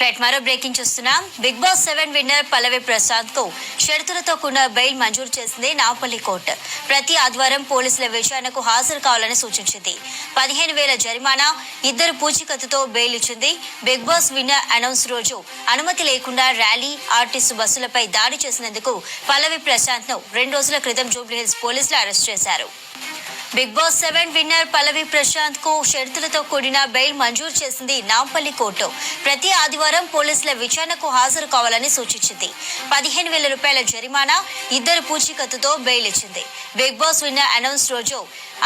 Right మరో breaking చూస్తున్నాం. Big Boss seven winner Pallavi ప్రసాద్కు షరతులతో కూడిన బెయిల్ మంజూరు చేసింది నాపల్లి కోర్టు. ప్రతి ఆదివారం పోలీసుల విచారణకు హాజరు కావాలని సూచించింది. పదిహేను వేల జరిమానా ఇద్దరు పూచికత్తుతో బెయిల్ ఇచ్చింది. బిగ్ బాస్ విన్నర్ అనౌన్స్ రోజు అనుమతి లేకుండా ర్యాలీ ఆర్టిస్ట్ బస్సులపై దాడి చేసినందుకు పల్లవి ప్రశాంత్ను రెండు రోజుల క్రితం జూబ్లీహిల్స్ పోలీసులు అరెస్ట్ చేశారు. Big Boss seven winner Pallavi ప్రశాంత్కు షరతులతో కూడిన బెయిల్ మంజూరు చేసింది నాంపల్లి కోర్టు. ప్రతి ఆదివారం పోలీసుల విచారణకు హాజరు కావాలని సూచించింది. పదిహేను వేల రూపాయల జరిమానా ఇద్దరు పూచీకత్తుతో బెయిల్ ఇచ్చింది బిగ్ బాస్ విన్నర్ అనౌన్స్ రోజు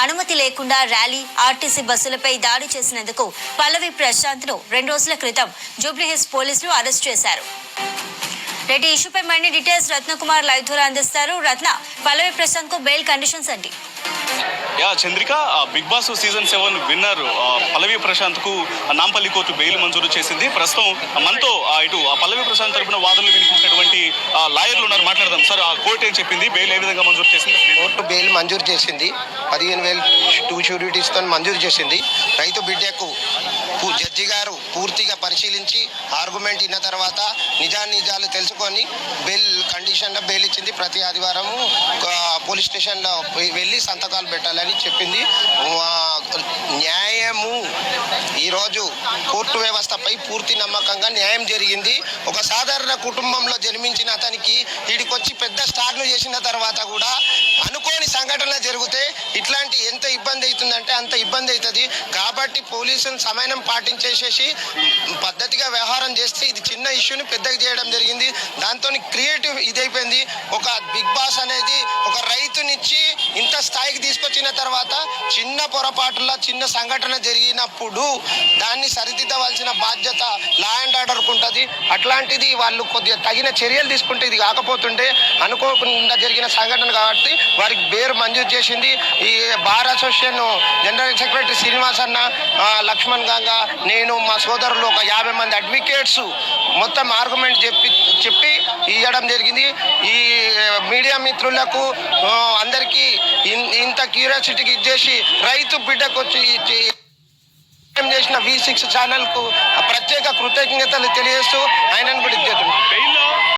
అనుమతి లేకుండా ర్యాలీ ఆర్టీసీ బస్సులపై దాడి చేసినందుకు పల్లవి ప్రశాంత్ను రెండు రోజుల క్రితం జూబ్లీహిల్స్ పోలీసులు అరెస్ట్ చేశారు. రెడ్డి ఇష్యూపై మరిన్ని డీటెయిల్స్ రత్నకుమార్ లైవ్ ద్వారా అందిస్తారు. రత్న పల్లవి ప్రశాంత్కు బెయిల్ కండిషన్స్ అండి yeah Chandrika Big Boss season seven winner Pallavi ప్రశాంత్కు Nampally court bail మంజూరు చేసింది. ప్రస్తుతం మనతో ఆ, ఇటు ఆ పల్లవి ప్రశాంత్ తరపున వాదనలు వినిపించినటువంటి లాయర్లు ఉన్నారు. మాట్లాడదాం. సార్ ఆ కోర్టు ఏం చెప్పింది? బెయిల్ ఏ విధంగా మంజూరు చేసింది? కోర్టు బెయిల్ మంజూరు చేసింది. పదిహేను వేలు టూ షూరిటీస్తో మంజూరు చేసింది. రైతు బిడ్డకు జడ్జి గారు పూర్తిగా పరిశీలించి ఆర్గ్యుమెంట్ ఇన్న తర్వాత నిజానిజాలు తెలుసుకొని బెయిల్ కండిషన్లో బెయిల్ ఇచ్చింది. ప్రతి ఆదివారము పోలీస్ స్టేషన్లో వెళ్ళి సంతకాలు పెట్టాలని చెప్పింది. న్యాయము. ఈరోజు కోర్టు వ్యవస్థపై పూర్తి నమ్మకంగా న్యాయం జరిగింది. ఒక సాధారణ కుటుంబంలో జన్మించిన అతనికి వీడికొచ్చి పెద్ద స్టార్లు చేసిన తర్వాత కూడా అనుకోని సంఘటనలు జరిగితే ఇట్లాంటి ఎంత ఇబ్బంది అవుతుందంటే అంత ఇబ్బంది అవుతుంది. కాబట్టి పోలీసులు సమయం పాటించేసేసి పద్ధతిగా వ్యవహారం చేస్తే ఇది చిన్న ఇష్యూని పెద్దగా చేయడం జరిగింది. దాంతో క్రియేటివ్ ఇదైపోయింది. ఒక బిగ్ బాస్ అనేది ఒక రైతునిచ్చి ఇంత స్థాయికి తీసుకొచ్చిన తర్వాత చిన్న పొరపాటు పొరపాటుల చిన్న సంఘటన జరిగినప్పుడు దాన్ని సరిదిద్దవలసిన బాధ్యత లా అండ్ ఆర్డర్కు ఉంటుంది. అట్లాంటిది వాళ్ళు కొద్దిగా తగిన చర్యలు తీసుకుంటే ఇది కాకపోతుంటే అనుకోకుండా జరిగిన సంఘటన కాబట్టి వారికి బేరు మంజూరు చేసింది. ఈ bar association general secretary Srinivas అన్న లక్ష్మణ్ గంగా నేను మా సోదరులు ఒక యాభై మంది అడ్వకేట్స్ మొత్తం ఆర్గ్యుమెంట్ చెప్పి చెప్పి ఇవ్వడం జరిగింది. ఈ మీడియా మిత్రులకు అందరికీ ఇన్- ఇంత క్యూరియాసిటీకి ఇచ్చేసి రైతు బిడ్డ వచ్చి చేసిన వి సిక్స్ ఛానల్కు ప్రత్యేక కృతజ్ఞతలు తెలియజేస్తూ ఆయనను కూడా ఇచ్చేస్తున్నాను